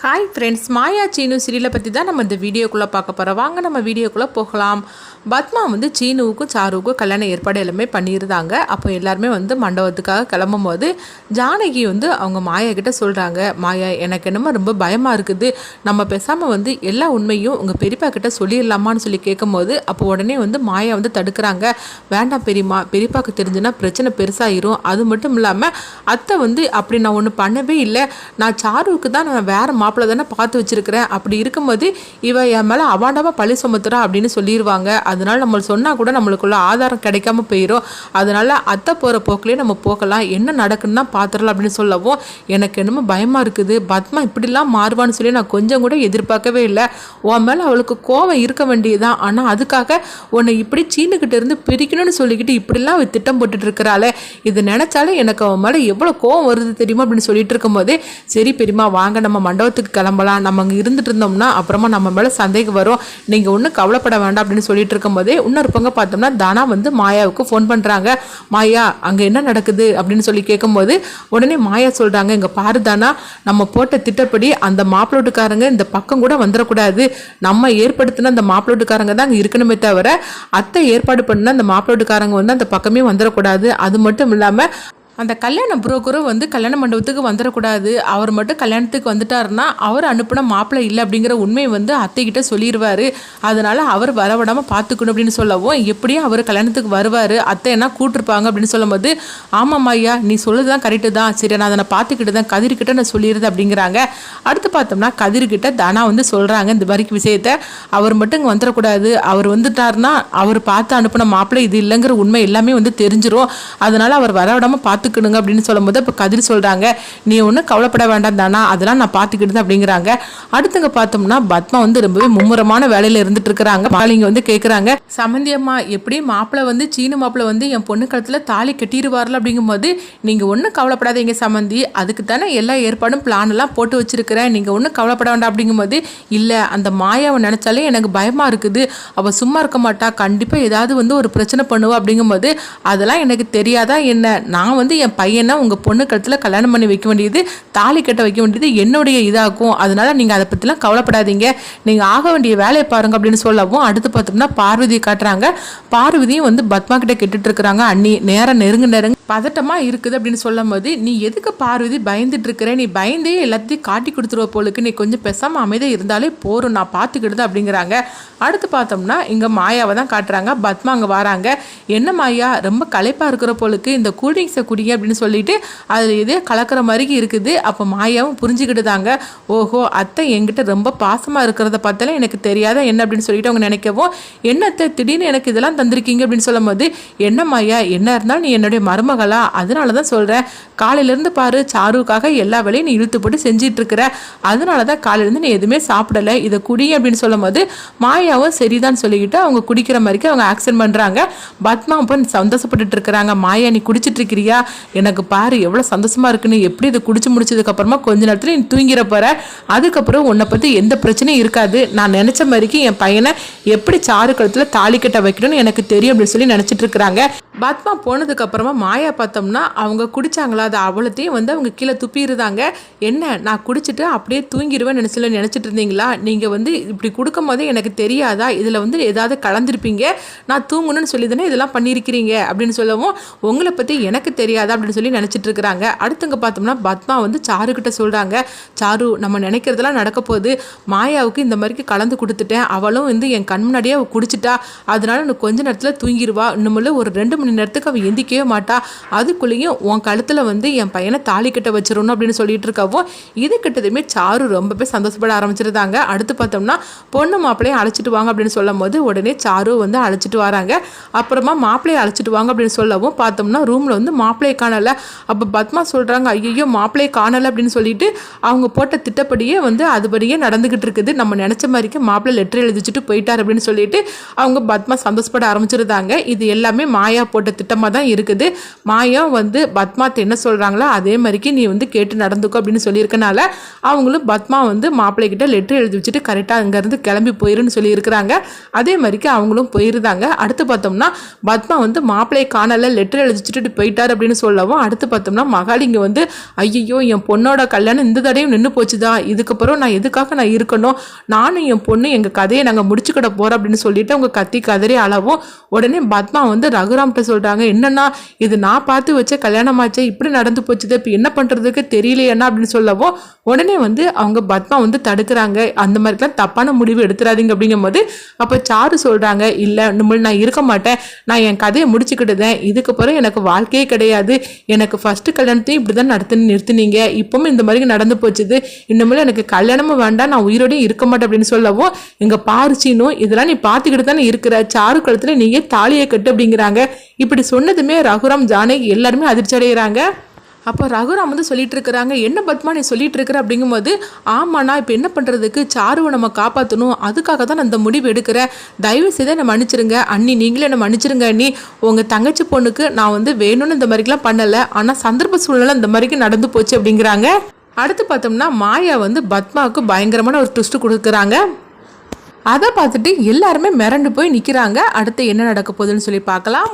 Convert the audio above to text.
Hi friends Maya Seenu சீரியலை பற்றி தான் நம்ம இந்த வீடியோக்குள்ளே பார்க்க போகிறோம் வாங்க நம்ம வீடியோக்குள்ளே போகலாம். பத்மா வந்து சீனுவுக்கும் சாருவுக்கும் கல்யாண ஏற்பாடு எல்லாமே பண்ணியிருந்தாங்க. அப்போ எல்லாருமே வந்து மண்டபத்துக்காக கிளம்பும் போது ஜானகி வந்து அவங்க மாயா கிட்ட சொல்கிறாங்க மாயா எனக்கு என்னமோ ரொம்ப பயமாக இருக்குது. நம்ம பேசாமல் வந்து எல்லா உண்மையும் உங்கள் பெரியப்பா கிட்ட சொல்லிடலாமான்னு சொல்லி கேட்கும்போது அப்போ உடனே வந்து மாயா வந்து தடுக்கிறாங்க. வேண்டாம் பெரியம்மா பெரியப்பாக்கு தெரிஞ்சுன்னா பிரச்சனை பெருசாயிரும். அது மட்டும் இல்லாமல் அத்தை வந்து அப்படி நான் ஒன்று பண்ணவே இல்லை. நான் சாருவுக்கு தான் நான் வேறு மாப்பிள்ளை தானே பார்த்து வச்சிருக்கிறேன். அப்படி இருக்கும்போது இவ என் மேலே அவாண்டமாக பழி சுமத்துறா அப்படின்னு சொல்லிடுவாங்க அதனால நம்ம சொன்னால் கூட நம்மளுக்குள்ள ஆதாரம் கிடைக்காம போயிடும் அதனால அத்தை போகிற போக்கிலே நம்ம போகலாம் என்ன நடக்குன்னு தான் பார்த்துடலாம் அப்படின்னு சொல்லவும் எனக்கு என்னமோ பயமாக இருக்குது. பத்மா இப்படிலாம் மாறுவான்னு சொல்லி நான் கொஞ்சம் கூட எதிர்பார்க்கவே இல்லை. உன் மேலே அவளுக்கு கோவம் இருக்க வேண்டியதுதான். ஆனால் அதுக்காக உன்னை இப்படி சீனுக்கிட்ட இருந்து பிரிக்கணும்னு சொல்லிக்கிட்டு இப்படிலாம் அவள் திட்டம் போட்டுட்டு இருக்கிறாளே. இது நினச்சாலே எனக்கு அவன் மேலே எவ்வளோ கோவம் வருது தெரியுமா அப்படின்னு சொல்லிட்டு இருக்கும்போது சரி பெரியம்மா வாங்க நம்ம மண்டபத்தை மண்டபத்துக்கு கிளம்பலாம். நம்ம அங்கே இருந்துட்டு இருந்தோம்னா அப்புறமா நம்ம மேலே சந்தேகம் வரும். நீங்கள் ஒன்றும் கவலைப்பட வேண்டாம் அப்படின்னு சொல்லிட்டு இருக்கும்போதே இன்னொரு பக்கம் பார்த்தோம்னா தானா வந்து மாயாவுக்கு ஃபோன் பண்ணுறாங்க மாயா அங்கே என்ன நடக்குது அப்படின்னு சொல்லி கேட்கும்போது உடனே மாயா சொல்கிறாங்க இங்கே பாரு தானா நம்ம போட்ட திட்டப்படி அந்த மாப்பிளோட்டுக்காரங்க இந்த பக்கம் கூட வந்துடக்கூடாது. நம்ம ஏற்படுத்தின அந்த மாப்பிளோட்டுக்காரங்க தான் அங்கே இருக்கணுமே தவிர அத்தை ஏற்பாடு பண்ண அந்த மாப்பிளோட்டுக்காரங்க வந்து அந்த பக்கமே வந்துடக்கூடாது. அது மட்டும் இல்லாமல் அந்த கல்யாண புரோக்கரும் வந்து கல்யாண மண்டபத்துக்கு வந்துடக்கூடாது அவர் மட்டும் கல்யாணத்துக்கு வந்துட்டாருன்னா அவர் அனுப்பின மாப்பிள்ளை இல்லை அப்படிங்கிற உண்மையை வந்து அத்தைக்கிட்ட சொல்லிடுவார் அதனால் அவர் வரவிடாமல் பார்த்துக்கணும் அப்படின்னு சொல்லவும் எப்படியும் அவர் கல்யாணத்துக்கு வருவார். அத்தை என்ன கூட்டிருப்பாங்க அப்படின்னு சொல்லும்போது ஆமாம் ஐயா நீ சொல்லுது தான் கரெக்டு தான். சரி நான் அதை நான் பார்த்துக்கிட்டு தான் கதிர்கிட்ட நான் சொல்லிடுறது அப்படிங்கிறாங்க. அடுத்து பார்த்தோம்னா கதிர்கிட்ட தானா வந்து சொல்கிறாங்க இந்த மாதிரி விஷயத்த. அவர் மட்டும் இங்கே வந்துடக்கூடாது அவர் வந்துட்டாருன்னா அவர் பார்த்து அனுப்பின மாப்பிள்ளை இது இல்லைங்கிற உண்மை எல்லாமே வந்து தெரிஞ்சிடும் அதனால் அவர் வரவிடாமல் பார்த்துக்கணுங்க அப்படின்னு சொல்லும்போது இப்போ கதிர் சொல்கிறாங்க நீ ஒன்றும் கவலைப்பட வேண்டாம் தானா? அதெல்லாம் நான் பார்த்துக்கிட்டு அப்படிங்கிறாங்க. அடுத்தங்க பார்த்தோம்னா பத்மா வந்து ரொம்பவே மும்முரமான வேலையில் இருந்துட்டு இருக்கிறாங்க. மாலிங்க வந்து கேட்குறாங்க சமந்தி அம்மா எப்படி மாப்பிள்ளை வந்து சீன மாப்பிள்ளை வந்து என் பொண்ணு கழுத்தில் தாலி கட்டிடுவார்ல? அப்படிங்கும்போது நீங்கள் ஒன்றும் கவலைப்படாதீங்க சமந்தி. அதுக்கு தானே எல்லா ஏற்பாடும் பிளான் எல்லாம் போட்டு வச்சிருக்கிறேன். நீங்கள் ஒன்றும் கவலைப்பட வேண்டாம். அப்படிங்கும்போது இல்லை அந்த மாயாவை நினச்சாலே எனக்கு பயமாக இருக்குது. அவள் சும்மா இருக்க மாட்டா. கண்டிப்பாக ஏதாவது வந்து ஒரு பிரச்சனை பண்ணுவா. அப்படிங்கும்போது அதெல்லாம் எனக்கு தெரியாதா என்ன? நான் வந்து என் பையனை உங்கள் பொண்ணு கழுத்தில் கல்யாணம் பண்ணி வைக்க வேண்டியது தாலி கட்ட வைக்க வேண்டியது என்னுடைய இதாகும். அதனால நீங்கள் அதை பற்றிலாம் கவலைப்படாதீங்க. நீங்கள் ஆக வேண்டிய வேலையை பாருங்க அப்படின்னு சொல்லவும் அடுத்து பார்த்தோம்னா பார்வதி காட்டுறாங்க. பார்வதியும் வந்து பத்மா கிட்ட கேட்டுட்டு இருக்கிறாங்க. அண்ணி நேரம் நெருங்க நெருங்க. பதட்டமாக இருக்குது அப்படின்னு சொல்லும் போது நீ எதுக்கு பார்வதி பயந்துட்டு இருக்கிற? நீ பயந்தே எல்லாத்தையும் காட்டி கொடுத்துருவ போலுக்கு. நீ கொஞ்சம் பெசாமல் அமைதியாக இருந்தாலே போரும் நான் பார்த்துக்கிடுது அப்படிங்கிறாங்க. அடுத்து பார்த்தோம்னா இங்கே மாயாவை தான் காட்டுறாங்க. பத்மா அங்கே வராங்க. என்ன மாயா? ரொம்ப களைப்பாக இருக்கிற போலுக்கு. இந்த கூல்ட்ரிங்க்ஸை சொல்கிறீங்க அப்படின்னு சொல்லிட்டு அதில் இது கலக்கிற மாதிரி இருக்குது. அப்போ மாயாவும் புரிஞ்சுக்கிட்டுதாங்க. ஓஹோ அத்தை என்கிட்ட ரொம்ப பாசமாக இருக்கிறத பார்த்தாலே எனக்கு தெரியாத என்ன அப்படின்னு சொல்லிட்டு அவங்க நினைக்கவும் என்னத்தை திடீர்னு எனக்கு இதெல்லாம் தந்திருக்கீங்க? அப்படின்னு சொல்லும்போது என்ன மாயா என்ன இருந்தாலும் நீ என்னுடைய மருமகளா? அதனால தான் சொல்கிறேன் காலையிலேருந்து பாரு சாருக்காக எல்லா வேலையும் நீ இழுத்து போட்டு செஞ்சிட்டு இருக்கிற அதனால தான் காலையிலேருந்து நீ எதுவுமே சாப்பிடல. இதை குடி அப்படின்னு சொல்லும்போது மாயாவும் சரிதான் சொல்லிக்கிட்டு அவங்க குடிக்கிற மாதிரிக்கு அவங்க ஆக்சன் பண்ணுறாங்க பத்மா அப்போ சந்தோஷப்பட்டுட்டு இருக்கிறாங்க மாயா நீ குடிச்சிட்டு இருக்கிறியா எனக்கு பாரு எவ்வளோ சந்தோஷமா இருக்குன்னு எப்படி இதை குடிச்சு முடிச்சதுக்கப்புறமா கொஞ்ச நேரத்தில் நீ தூங்கிற போற? அதுக்கப்புறம் உன்னை பற்றி எந்த பிரச்சனையும் இருக்காது. நான் நினச்ச மாதிரிக்கு என் பையனை எப்படி சாறு கழுத்தில் தாலி கட்ட வைக்கணும்னு எனக்கு தெரியும் அப்படின்னு சொல்லி நினச்சிட்டு இருக்கிறாங்க. பத்மா போனதுக்கு அப்புறமா மாயா பார்த்தோம்னா அவங்க குடிச்சாங்களா? அது அவ்வளோத்தையும் வந்து அவங்க கீழே துப்பிடுதாங்க என்ன நான் குடிச்சிட்டு அப்படியே தூங்கிடுவேன் நினச்சல நினச்சிட்டு இருந்தீங்களா? நீங்கள் வந்து இப்படி கொடுக்கும் போதே எனக்கு தெரியாதா? இதில் வந்து ஏதாவது கலந்துருப்பீங்க. நான் தூங்கணும்னு சொல்லி தானே இதெல்லாம் பண்ணியிருக்கிறீங்க அப்படின்னு சொல்லவும் உங்களை பற்றி எனக்கு தெரியாது? அப்படின்னு சொல்லி நினச்சிட்டு இருக்கிறாங்க. அடுத்தங்க பார்த்தோம்னா பத்மா வந்து சாருக்கிட்ட சொல்கிறாங்க சாரு நம்ம நினைக்கிறதெல்லாம் நடக்க போகுது. மாயாவுக்கு இந்த மாதிரிக்கு கலந்து கொடுத்துட்டேன். அவளும் வந்து என் கண் முன்னாடியே அவள் குடிச்சிட்டா. அதனால இன்னும் கொஞ்ச நேரத்தில் தூங்கிடுவா இன்னுமுள்ள ஒரு ரெண்டு மணி நேரத்துக்கு அவள் எந்திக்கவே மாட்டா. அதுக்குள்ளேயும் உன் கழுத்தில் வந்து என் பையனை தாலி கட்ட வச்சிடணும் அப்படின்னு சொல்லிட்டு இருக்கவும் இது கிட்டதுமே சாரு ரொம்பவே சந்தோஷப்பட ஆரம்பிச்சிருந்தாங்க. அடுத்து பார்த்தோம்னா பொண்ணு மாப்பிள்ளையும் அழைச்சிட்டு வாங்க அப்படின்னு சொல்லும் போது உடனே சாரு வந்து அழைச்சிட்டு வராங்க. அப்புறமா மாப்பிள்ளையை அழைச்சிட்டு வாங்க அப்படின்னு சொல்லவும் பார்த்தோம்னா ரூமில் வந்து மாப்பிள்ளையை காணலை. அப்போ பத்மா சொல்கிறாங்க ஐயோ மாப்பிள்ளையை காணலை அப்படின்னு சொல்லிட்டு அவங்க போட்ட திட்டப்படியே வந்து அதுபடியே நடந்துக்கிட்டு இருக்குது. நம்ம நினச்ச மாதிரிக்கு மாப்பிள்ளை லெட்டர் எழுதிச்சுட்டு போயிட்டார் அப்படின்னு சொல்லிட்டு அவங்க பத்மா சந்தோஷப்பட ஆரம்பிச்சிருந்தாங்க. இது எல்லாமே மாயா போட்ட திட்டமாக தான் இருக்குது. மாயா வந்து பத்மாத்த என்ன சொல்கிறாங்களோ அதே மாதிரிக்கு நீ வந்து கேட்டு நடந்துக்கோ அப்படின்னு சொல்லியிருக்கனால அவங்களும் பத்மா வந்து மாப்பிள்ளைகிட்ட லெட்டர் எழுதி வச்சுட்டு கரெக்டாக அங்கேருந்து கிளம்பி போயிருன்னு சொல்லியிருக்கிறாங்க. அதே மாதிரிக்கு அவங்களும் போயிருந்தாங்க. அடுத்து பார்த்தோம்னா பத்மா வந்து மாப்பிள்ளையை காணல லெட்டர் எழுதிச்சுட்டு போயிட்டார் அப்படின்னு சொல்லவும் அடுத்து பார்த்தோம்னா மகாலிங்க வந்து ஐயோ என் பொண்ணோட கல்யாணம் இந்த தடையும் நின்று போச்சுதா? இதுக்கப்புறம் நான் எதுக்காக நான் இருக்கணும்? நானும் என் பொண்ணு எங்கள் கதையை நாங்கள் முடிச்சுக்கிட போகிறோம் அப்படின்னு சொல்லிட்டு அவங்க கத்தி கதறி அளவும் உடனே பத்மா வந்து ரகுராம்கிட்ட சொல்கிறாங்க என்னன்னா இது நான் பார்த்து வச்ச கல்யாணமாச்சே இப்படி நடந்து போச்சுது இப்போ என்ன பண்ணுறதுக்கு தெரியலையேண்ணா அப்படின்னு சொல்லவும். உடனே வந்து அவங்க பத்மா வந்து தடுக்கிறாங்க அந்த மாதிரிலாம் தப்பான முடிவு எடுத்துறாதீங்க அப்படிங்கும்போது அப்போ சாரு சொல்கிறாங்க இல்லை இனிமேல் நான் இருக்க மாட்டேன். நான் என் கதையை முடிச்சுக்கிட்டுதேன். இதுக்கப்புறம் எனக்கு வாழ்க்கையே கிடையாது. எனக்கு ஃபஸ்ட்டு கல்யாணத்தையும் இப்படி தான் நடத்து நிறுத்தினீங்க. இப்பவும் இந்த மாதிரி நடந்து போச்சுது. இனிமேல் எனக்கு கல்யாணமும் வேண்டாம். நான் உயிரோடையும் இருக்க மாட்டேன் அப்படின்னு சொல்லவும் எங்கள் பாரிச்சினும் இதெல்லாம் நீ பார்த்துக்கிட்டு தானே இருக்கிற. சாரு கழுத்தில் நீயே தாலியை கட்டு அப்படிங்கிறாங்க. இப்படி சொன்னதுமே ரகுராம் ஜானகி எல்லாருமே அதிர்ச்சி அடைகிறாங்க அப்போ ரகுராம் வந்து சொல்லிட்டு இருக்கிறாங்க என்ன பத்மா நீ சொல்லிட்டு இருக்கிற அப்படிங்கும்போது ஆமாண்ணா இப்போ என்ன பண்ணுறதுக்கு சாருவை நம்ம காப்பாற்றணும் அதுக்காக தான் நான் இந்த முடிவு எடுக்கிறேன். தயவு செய்து என்னை மன்னிச்சிருங்க. அண்ணி நீங்களே என்னை மன்னிச்சிருங்க அண்ணி. உங்கள் தங்கச்சி பொண்ணுக்கு நான் வந்து வேணும்னு இந்த மாதிரிக்கெலாம் பண்ணலை. ஆனால் சந்தர்ப்ப சூழ்நிலை இந்த மாதிரிக்கு நடந்து போச்சு அப்படிங்கிறாங்க. அடுத்து பார்த்தோம்னா மாயா வந்து பத்மாவுக்கு பயங்கரமான ஒரு ட்விஸ்ட் கொடுக்குறாங்க. அதை பார்த்துட்டு எல்லாருமே மிரண்டு போய் நிற்கிறாங்க அடுத்து என்ன நடக்க போகுதுன்னு சொல்லி பார்க்கலாம்.